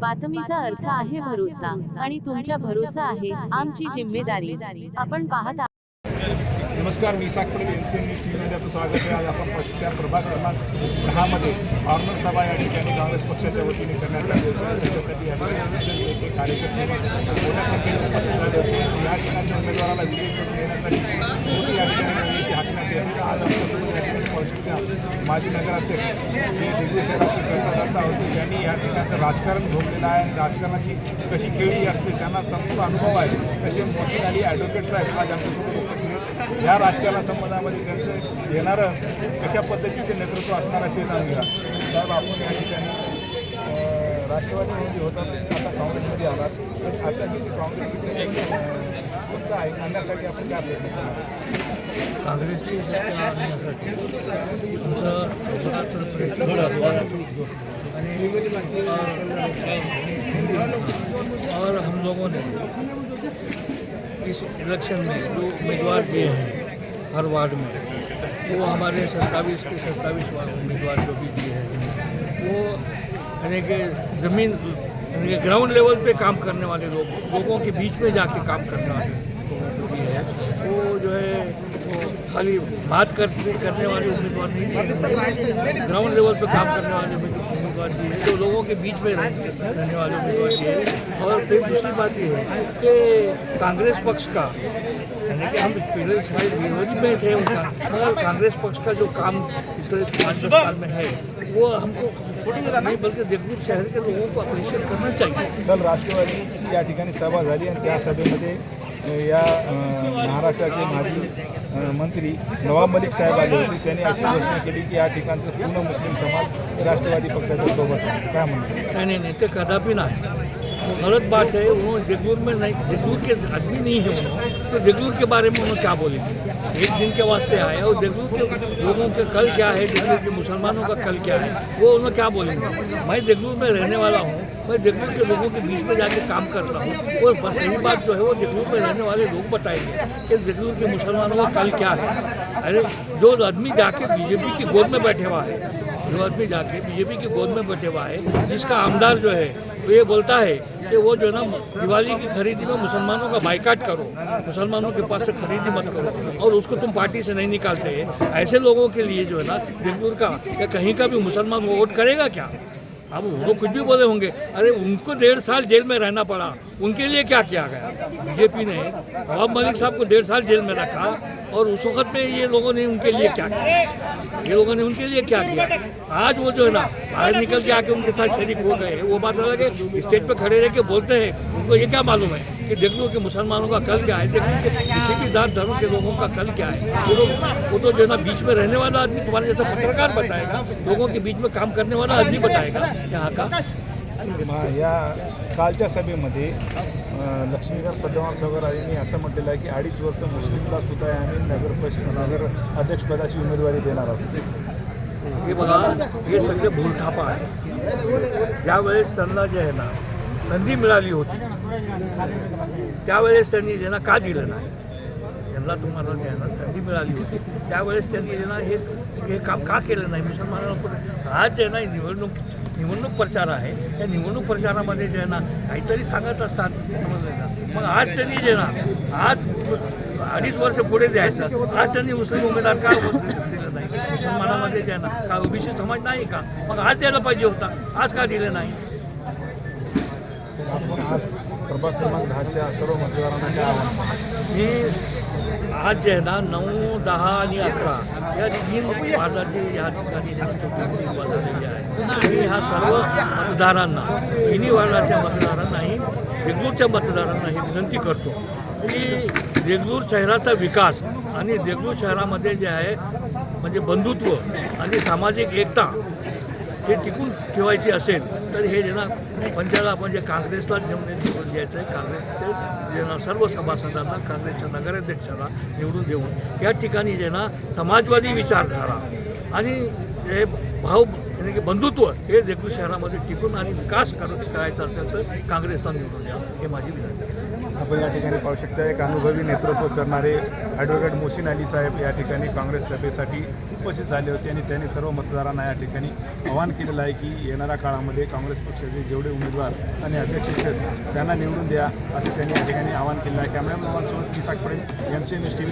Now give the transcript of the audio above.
बातमीचा अर्थ आहे भरोसा आणि तुमच्या भरोसा आहे आमची जिम्मेदारी. आपण पाहत आहात. नमस्कार मी Patel N C N news T व्हीमध्ये आपलं स्वागत आहे. आज आपण पश्चिम प्रभाग क्रमांक दहामध्ये ऑर्नर सभा या ठिकाणी काँग्रेस पक्षाच्या वतीने करण्यात आली होती. त्याच्यासाठी या ठिकाणी येथे कार्यकर्ते मोठ्या संख्येने उपस्थित झाले होते. या ठिकाणच्या उमेदवाराला विजयी करून देण्यासाठी मोठी या ठिकाणी ठिकाणी माजी नगराध्यक्ष जे दिल्ली शहराचे कर्मदाता होते. ज्यांनी या ठिकाणचं राजकारण भोगलेलं आहे. आणि राजकारणाची कशी खेळी असते त्यांना संपूर्ण अनुभव आहे. तसे मोहसिन अली ॲडव्होकेट साहेब आज आमच्यासोबत उपस्थित आहेत या राजकारणा संबंधामध्ये त्यांचं येणारं कशा पद्धतीचे नेतृत्व असणार आहे ते जाणून घ्या. साहेब आपण या ठिकाणी अं, राष्ट्रवादीमध्ये होतात आता काँग्रेसमध्ये आलात. आता काँग्रेस काँग्रेसची अं, आहे आणण्यासाठी आपण काय काँग्रेसची और, हम लोगों ने इस इलेक्शन में जो उम्मीदवार दिए हैं हर वार्ड में वो हमारे सत्ताईस के सत्ताईस उम्मीदवार जो भी दिए हैं वो यानी कि ज़मीन ग्राउंड लेवल पे काम करने वाले लोग, लोगों के बीच में जाके काम करने वाले वो जो है, वो खाली बात करने करने वाले उम्मीदवार नहीं थे ग्राउंड लेवल पे काम करने वाले उम्मीदवार दिए जो लोगों के बीच में रह- रहने वाले उम्मीदवार दिए और फिर दूसरी बात ये है कि कांग्रेस पक्ष का, यानी कि हम पहले शायद विरोधी में थे उनका, मगर कांग्रेस पक्ष का जो काम पिछले पाँच साल में है, वो हमको नहीं बल्कि देवगुट शहर के लोगों को अप्रिशिएट करना चाहिए। काल राष्ट्रवादीची या ठिकाणी सभा झाली आणि त्या सभेमध्ये या महाराष्ट्राचे माजी मंत्री नवाब मलिक साहेब आले होते. त्यांनी अशी घोषणा केली की या ठिकाणचं पूर्ण मुस्लिम समाज राष्ट्रवादी पक्षाच्या सोबत आहे. काय म्हणतात नहीं नहीं नहीं तो कदापि ना है वो गलत बात है उन्होंने देगलूर में नहीं देगलूर के आदमी नहीं है उन्होंने तो देगलूर के बारे में उन्होंने क्या बोलेंगे? एक दिन के वास्ते आए, और देगलूर के लोगों के कल क्या है देगलूर के मुसलमानों का कल क्या है, वो उन्होंने क्या बोलेंगे? मैं देगलूर में रहने वाला हूँ, मैं देगलूर के लोगों के बीच में जाके काम करता हूँ, और बस यही बात जो है, वो देगलूर में रहने वाले लोग बताएँगे कि देगलूर के मुसलमानों का कल क्या है। अरे, जो आदमी जाके बीजेपी की गोद में बैठे हुआ है जो में जाके बीजेपी की गोद में बैठे हुआ है। जिसका आमदार जो है वो ये बोलता है कि वो जो है ना दिवाली की खरीदी में मुसलमानों का बाइकाट करो। मुसलमानों के पास से खरीदी मत करो और उसको तुम पार्टी से नहीं निकालते। ऐसे लोगों के लिए जो है ना जयपुर का या कहीं का भी मुसलमान वोट करेगा क्या? अब वो कुछ भी बोले होंगे। अरे, उनको डेढ़ साल जेल में रहना पड़ा। उनके लिए क्या किया गया? बीजेपी ने नवाब मलिक साहब को डेढ़ साल जेल में रखा और उस वक्त में ये लोगों ने उनके लिए क्या किया? ये लोगों ने उनके लिए क्या किया? आज वो जो है ना, बाहर निकल के आके उनके साथ शरीक हो गए वो बात अलग है। स्टेज पर खड़े रह के बोलते हैं उनको ये क्या मालूम है कि देख लो कि मुसलमानों का कल क्या है? देख लो कि किसी भी जात धर्म के लोगों का कल क्या है? वो लोग वो तो जो है ना बीच में रहने वाला आदमी तुम्हारे जैसा पत्रकार बताएगा लोगों के बीच में काम करने वाला आदमी बताएगा यहाँ का। मा- या कालच्या सभेमध्ये लक्ष्मीकांत पद्मवार सागर यांनी असं म्हटलेलं आहे की अडीच वर्ष मुस्लिमला सुद्धा आम्ही नगर परिषद नगर अध्यक्षपदाची उमेदवारी देणार आहोत. हे बघा हे सगळे भूलथापा आहे ज्यावेळेस त्यांना जे आहे ना संधी मिळाली होती. त्यावेळेस त्यांनी ज्यांना का दिलं नाही त्यांना तुम्हाला द्यायला संधी मिळाली होती. त्यावेळेस त्यांनी जे ना हे हे काम का केलं नाही मुसलमानांना पुढे आज जे निवडणूक निवडणूक प्रचार आहे त्या निवडणूक प्रचारामध्ये ज्यांना काहीतरी सांगत असतात मग आज त्यांनी ज्यांना आज अडीच वर्ष पुढे द्यायचं आज त्यांनी मुस्लिम उमेदवार का दिलं नाही? मुसलमानामध्ये द्यायला का ओबीसी समाज नाही का? मग आज द्यायला पाहिजे होता आज का दिलं नाही? आपण आज प्रभाग क्रमांक दहाच्या सर्व मतदारांना काय आव्हान? मी आज जे आहे ना नऊ दहा आणि अकरा या तीन वार्डाचे या ठिकाणी झालेली आहे मी ह्या सर्व मतदारांना तिन्ही वार्डाच्या मतदारांनाही देगलूरच्या मतदारांना ही विनंती करतो की देगलूर शहराचा विकास आणि देगलूर शहरामध्ये जे आहे म्हणजे बंधुत्व आणि सामाजिक एकता हे टिकून ठेवायची असेल तर हे जे ना पंचायत आपण जे काँग्रेसला निवडून निवडून द्यायचं आहे काँग्रेस जे ना सर्व सभासदांना काँग्रेसच्या नगराध्यक्षाला निवडून देऊन या ठिकाणी जे ना समाजवादी विचारधारा आणि हे भाव की बंधुत्व हे देगलूर शहरामध्ये टिकून आणि विकास कर करायचा असेल तर काँग्रेसला निवडून द्या हे माझी विनंती आपण या ठिकाणी पाहू शकता एक अनुभवी नेतृत्व करणारे ॲडव्होकेट मोहसिन अली साहेब या ठिकाणी काँग्रेस सभेसाठी उपस्थित झाले होते आणि त्यांनी सर्व मतदारांना या ठिकाणी आवाहन केलेलं आहे की येणाऱ्या काळामध्ये काँग्रेस पक्षाचे जेवढे उमेदवार आणि अध्यक्ष आहेत त्यांना निवडून द्या असं त्यांनी या ठिकाणी आवाहन केलं आहे. कॅमेरामॅन मोहनसोबत मी Sakpade M C N S T